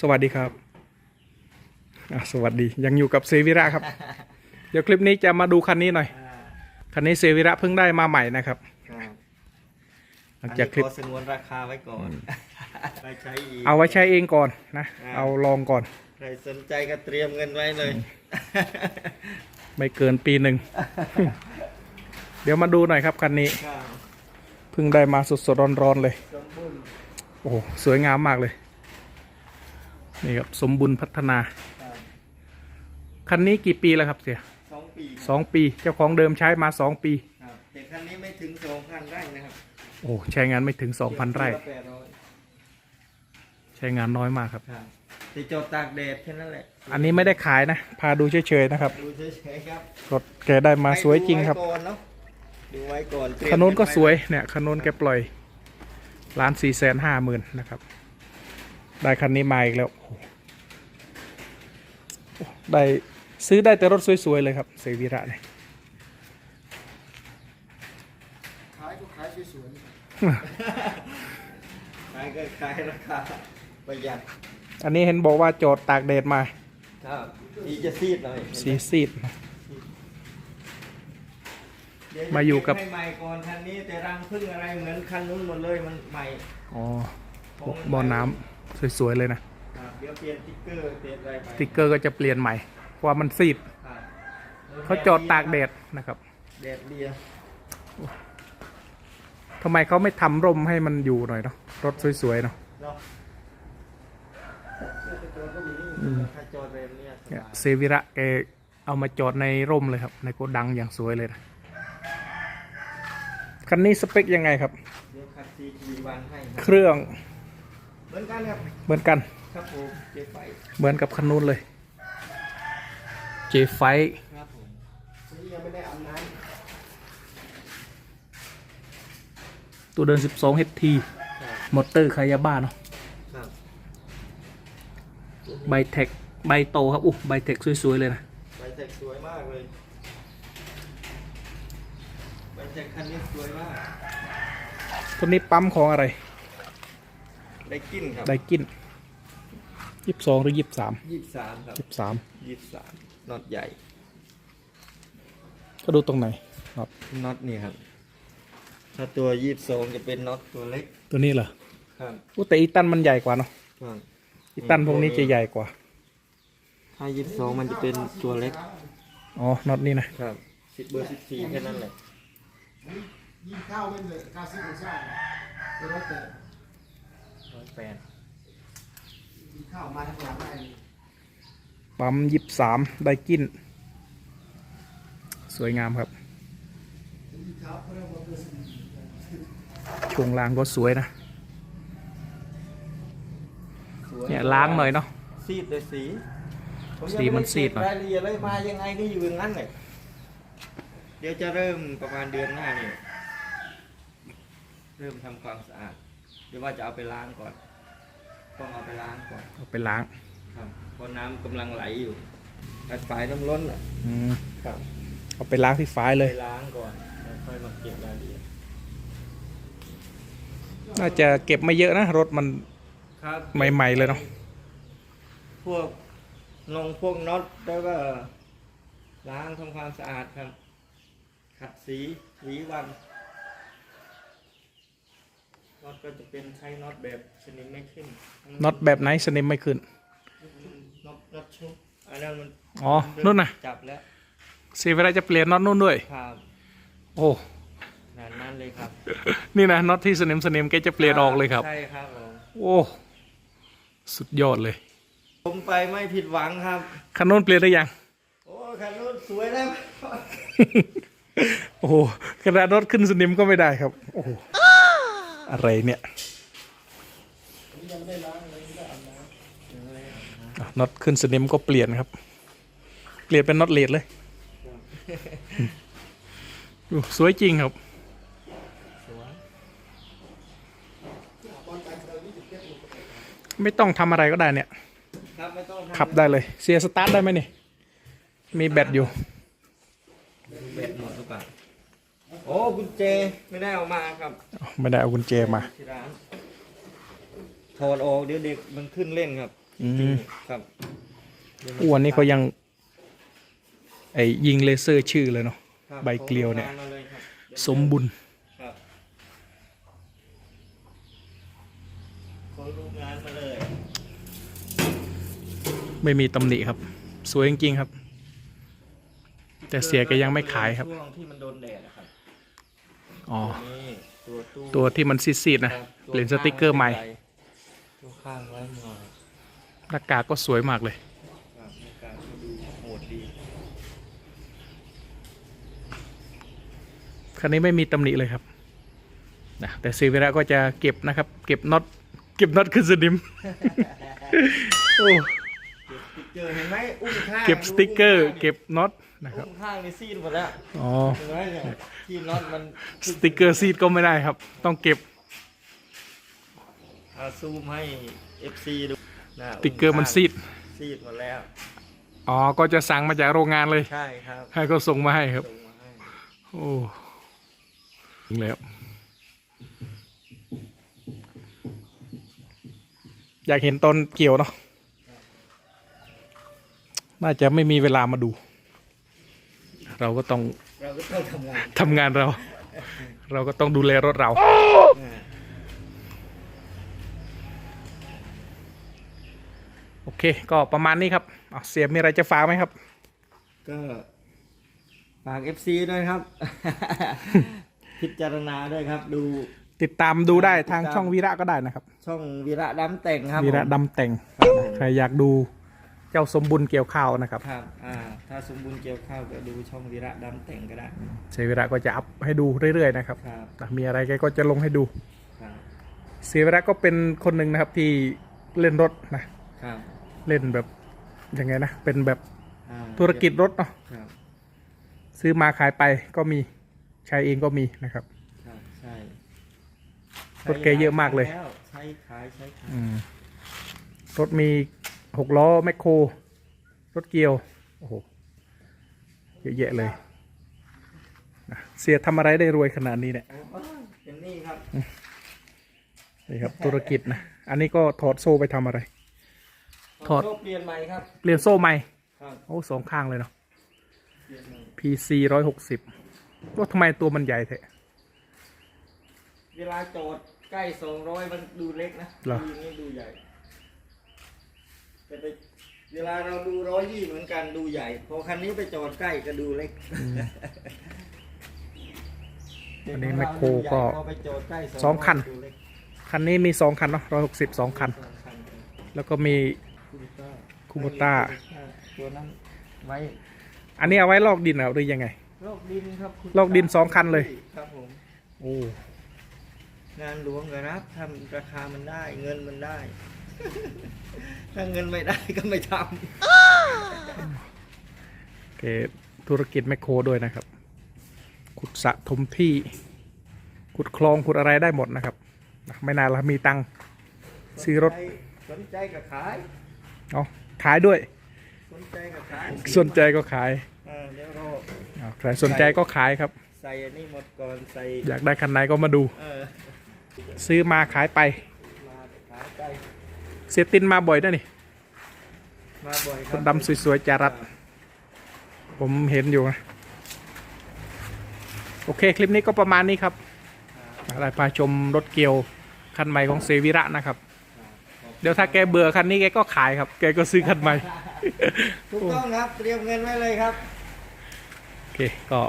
สวัสดีครับอะสวัสดียังอยู่กับเซวิระครับ เดี๋ยวคลิปนี้จะมาดูคันนี้หน่อย คันนี้เซวิระเพิ่งได้มาใหม่นะครับครับหลังจากคลิป อันนี้ขอสงวนราคาไว้ก่อนไปใช้อีกเอาไว้ใช้เองก่อนนะอ่าเอาลองก่อน ใครสนใจก็เตรียมเงินไว้เลย ไม่เกินปีหนึ่ง เดี๋ยวมาดูหน่อยครับคันนี้ ครับเพิ่งได้มาสดๆร้อนๆเลย สมบูรณ์ โอ้โหสวยงามมากเลย นี่ครับสมบุญพัฒนาครับคันนี้กี่ปีแล้วครับเสียสองปีสองปีเจ้าของเดิมใช้มาสองปีครับแต่คันนี้ไม่ถึงสองพันไร่นะครับโอ้ใช้งานไม่ถึงสองพันไร่เกือบแปดร้อยใช้งานน้อยมากครับครับแต่จอดตากแดดแค่นั้นแหละ อันนี้ไม่ได้ขายนะ พาดูเฉยๆนะครับดูเฉยๆครับรถแกได้มาสวยจริงครับให้ดูไว้ก่อนเนาะดูไว้ก่อนเตรียมคันนู้นก็เบไสวยเนี่ยคันนู้นแกปล่อยล้านสี่แสนห้าหมื่นนะครับ ได้คันนี้มาอีกแล้วโอ้โหโอ้ได้ซื้อได้แต่รถสวย ๆ เลยครับ เซวีระเนี่ยขายก็ขายสวยขายก็ขายราคาประหยัด อันนี้เห็นบอกว่าจอดตากแดดมา ครับสีจะซีดหน่อยสีซีดนะเดี๋วจะมาอยู่กับให้ใหม่ก่อนคันนี้แต่รังพึ่งอะไรเหมือนคันนู้นหมดเลยมันใหม่ อ๋อบ่อน้ำ สวยๆเลยนะครับเดี๋ยวเปลี่ยนติ๊กเกอร์เปลี่ยนอะไรไปสติ๊กเกอร์ก็จะเปลี่ยนใหม่เพราะว่ามันซีดครับเขาจอดตากแดดนะครับแดดเดียวทำไมเขาไม่ทำร่มให้มันอยู่หน่อยเนาะรถสวยๆเนาะเนาะถ้าจอดแบบเนี้ยสเนี่ยบายเซวิระแกเอามาจอดในร่มเลยครับ ในโกดังอย่างสวยเลยนะคันนี้สเปคยังไงครับเดี๋ยวคัดซีทีวันให้คเครับรื่องเห มือนกันครับเหมือนกัน ครับผมเจ๊ไฟเหมือนกับคันนู้นเลย J ไฟครับผมๆซื้อยังไม่ได้อาบน้ตัวเดิน 12 HT ครับมอเตอร์คายาบ้าเนาะครับใบเทคใบโตครับอู้ใบเทคสวย ๆ เลยนะ ใบแท็กสวยมากเลย ใบแท็กคันนี้สวยมากตัวนี้ปั๊มของอะไร ได้กินครับไดกิน22หรือ23ยี่สิบสามครับ23ยี่สิบสามน็อตใหญ่ก็ดูตรงไหนครับน็อตนี่ครับ ถ้าตัวยี่สิบสองจะเป็นน็อตตัวเล็กตัวนี้เหรอครับอู้แต่อีตันมันใหญ่กว่าเนาะครับอีตันพวกนี้จะใหญ่กว่า ถ้ายี่สิบสองมันจะเป็นตัวเล็กอ๋อน็อตนี่นะครับสิบเบอร์สิบสี่แค่นั้นแหละำยิ่งข้าวไม่เลยกาซิโกซ่าเป็นรถแต่ ร้อยแปดยิ่งข้าวมาทางหลังได้ปั๊มยิบสามไดกิน สวยงามครับยิ่งข้าวเพิ่มมาเป็นช่วงล่างก็สวยนะ สวยเนี่ยล้างหน่อยเนาะ ซีดเลยสีผยังสีมันไได้ซีดหน่อยเก็บรายละเอียดเลยมายังไงก็อยู่อย่างนั้นเลยเดี๋ยวจะเริ่มประมาณเดือนหน้านี่ เริ่มทำความสะอาด เดี๋ยวว่าจะเอาไปล้างก่อน ต้องเอาไปล้างก่อน เอาไปล้าง ครับเพราะน้ำกำลังไหลอยู่ไอ้ฝายน้ำล้นอะอืมครับเอาไปล้างที่ฝายเลยไปล้างก่อนแล้วค่อยมาเก็บรายละเอียดน่าจะเก็บไม่เยอะนะรถมันครับ ใหม่ๆเลยเนาะ พวกลงพวกน็อตแล้วก็ล้างทำความสะอาดครับ ขัดสีสีวัน น็อตก็จะเป็นใช้น็อตแบบสนิมไม่ขึ้นน็อตแบบไหนสนิมไม่ขึ้นน็อตน็อตชุบอันนั้นมันอ๋อนู่นน่ะจับแล้วเซเวลาจะเปลี่ยนน็อตนู่นด้วยครับโอ้นานนั้นเลยครับ นี่นะน็อตที่สนิมสนิมแกจะเปลี่ยนออกเลยครับใช่ครับผมโอ้สุดยอดเลย ผมไปไม่ผิดหวังครับคันนู้นเปลี่ยนได้ยังโอ้คันนู้นสวยแล้วโอ้โหขนาดรถขึ้นสนิมก็ไม่ได้ครับ โอ้โห อะไรเนี่ยอะน็อตขึ้นสนิมก็เปลี่ยนครับ เปลี่ยนเป็นน็อตเลดเลยอู้สวยจริงครับสวยไม่ต้องทำอะไรก็ได้เนี่ยครับไม่ต้องทำขับได้เลย เสียสตาร์ทได้ไหมนี่ มีแบตอยู่เบ็ดหมดหรือเปล่า โอ้กุญแจไม่ได้เออกมาครับไม่ได้เอากุญแจมา ที่ร้านถอดออกเดี๋ยวเด็กมันขึ้นเล่นครับอืมครับอ้วนนี่เขายัง ไอยิงเลเซอร์ชื่อเลยเนาะ ครับใบเกลียวเนี่ยผมอามาลครับสมบุญครับคนรูปงานมาเลยไม่มีตำหนิครับ สวยจริงๆครับ แต่เสียก็ยังไม่ขายครับ ช่วงที่มันโดนแดดนะครับ อ๋อ นี่ตัวตู้ตัวที่มันซีดๆนะครับเปลี่ยนสติกเกอร์ใหม่ ตัวข้างไว้หน่อยหน้ากากก็สวยมากเลยครับในการดูโหดดีคันนี้ไม่มีตำหนิเลยครับนะแต่ซีวิระก็จะเก็บนะครับ เก็บน็อตเก็บน็อตขึ้นสนิม โอ้เก็บสติ๊กเกอร์เห็นไหมอุ้มข้างเก็บสติกเกอร์ ดูเก็บน็อต นะครับอุ้มข้างในซีดหมดแล้วอ๋อเห็นไหมเนี่ยที่น็อตมันสติกเกอร์ซีดก็ไม่ได้ครับ ต้องเก็บเอาซูมให้ FC ดูนะสติกเกอร์มันซีดซีดหมดแล้ว อ๋อก็จะสั่งมาจากโรงงานเลย ใช่ครับให้เขาส่งมาให้ครับ ส่งมาให้โอ้ถึงแล้ว อยากเห็นตอนเกี่ยวเนาะน่าจะไม่มีเวลามาดู เราก็ต้องเราก็ต้องทำงานทำงานเรา เราก็ต้องดูแลรถเราอ่าโอเค ก็ประมาณนี้ครับอะเสียมีอะไรจะฝากไหมครับ ก็ฝาก FC ด้วยครับ พิจารณาด้วยครับ ดูติดตามดูได้ทางติดตามช่องวีระก็ได้นะครับ ช่องวีระดำแต่งครับวีระผมดำแต่งครับผมใครอยากดู เจ้าสมบุญเกี่ยวข้าวนะครับครับอ่าถ้าสมบูรณ์เกี่ยวข้าวก็ดูช่องวีระดำแต่งก็ได้เซวีระก็จะอัพให้ดูเรื่อยๆนะครับครับมีอะไรแกก็จะลงให้ดูครับเซวีระก็เป็นคนหนึ่งนะครับที่เล่นรถนะครับเล่นแบบยังไงนะเป็นแบบอ่าธุรกิจรถเนาะครับซื้อมาขายไปก็มีใช้เองก็มีนะครับ ครับใช่รถแกเยอะมากเลยแล้วใช้ขายใช้ขาย อืมรถมี หกล้อแมคโครรถเกียวโอ้โหเยอะแยะเลยนะเสียทำอะไรได้รวยขนาดนี้เนี่ยโอ้ยเป็นนี่ครับนี่ครับธุรกิจนะ อันนี้ก็ถอดโซ่ไปทำอะไร ถอด โซ่เปลี่ยนใหม่ครับ เปลี่ยนโซ่ใหม่ครับโอ้สองข้างเลยเนาะ เปลี่ยนใหม่ PC ร้อยหกสิบว่าทำไมตัวมันใหญ่แท้เวลาโจทย์ใกล้สองร้อยมันดูเล็กนะเหรอ ดูนี่ดูใหญ่แต่ไป เวลาเราดูร้อยยี่เหมือนกันดูใหญ่ พอคันนี้ไปจอดใกล้ก็ดูเล็กอันนี้แมคโครก็พอไปจอดใกล้สองคันดูเล็กคันนี้มีสองคันเนาะร้อยหกสิบสองคันสองคันแล้วก็มีคูบิต้าคูโบต้าตัวนั้นไว้ อันนี้เอาไว้ลอกดินเหรอหรือยังไงโลกดินครับคุณโลกดินสองคันเลย ครับผม โอ้ งานหลวงก็รับทำราคามันได้ เงินมันได้ ถ้าเงินไม่ได้ก็ไม่ทเกธุรกิจแมคโครด้วยนะครับ ขุดสระถมที่ ขุดคลองขุดอะไรได้หมดนะครับนะไม่นานละมีตังค์ำซื้อรถ สนใจก็ขายเอาขายด้วย สนใจก็ขายสนใจก็ขายเออเดี๋ยวรอเอาใครสนใจก็ขายครับ ใส่อันนี้หมดก่อนใส่อยากได้คันไหนก็มาดู เออซื้อมาขายไปมาขายไป เสียตินมาบ่อยนะนี่มาบ่อยคครับนดำสวยๆจารัด ผมเห็นอยู่นะโอเค คลิปนี้ก็ประมาณนี้ครับอะไรพาชมรถเกียว คันใหม่ของเซวิระนะครับ เดี๋ยวถ้าแกเบื่อคันนี้แกก็ขายครับ แกก็ซื้อคันใหม่ ถูกต้องครับเตรียมเงินไว้เลยครับ โอเค ก็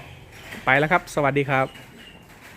ไปแล้วครับ สวัสดีครับ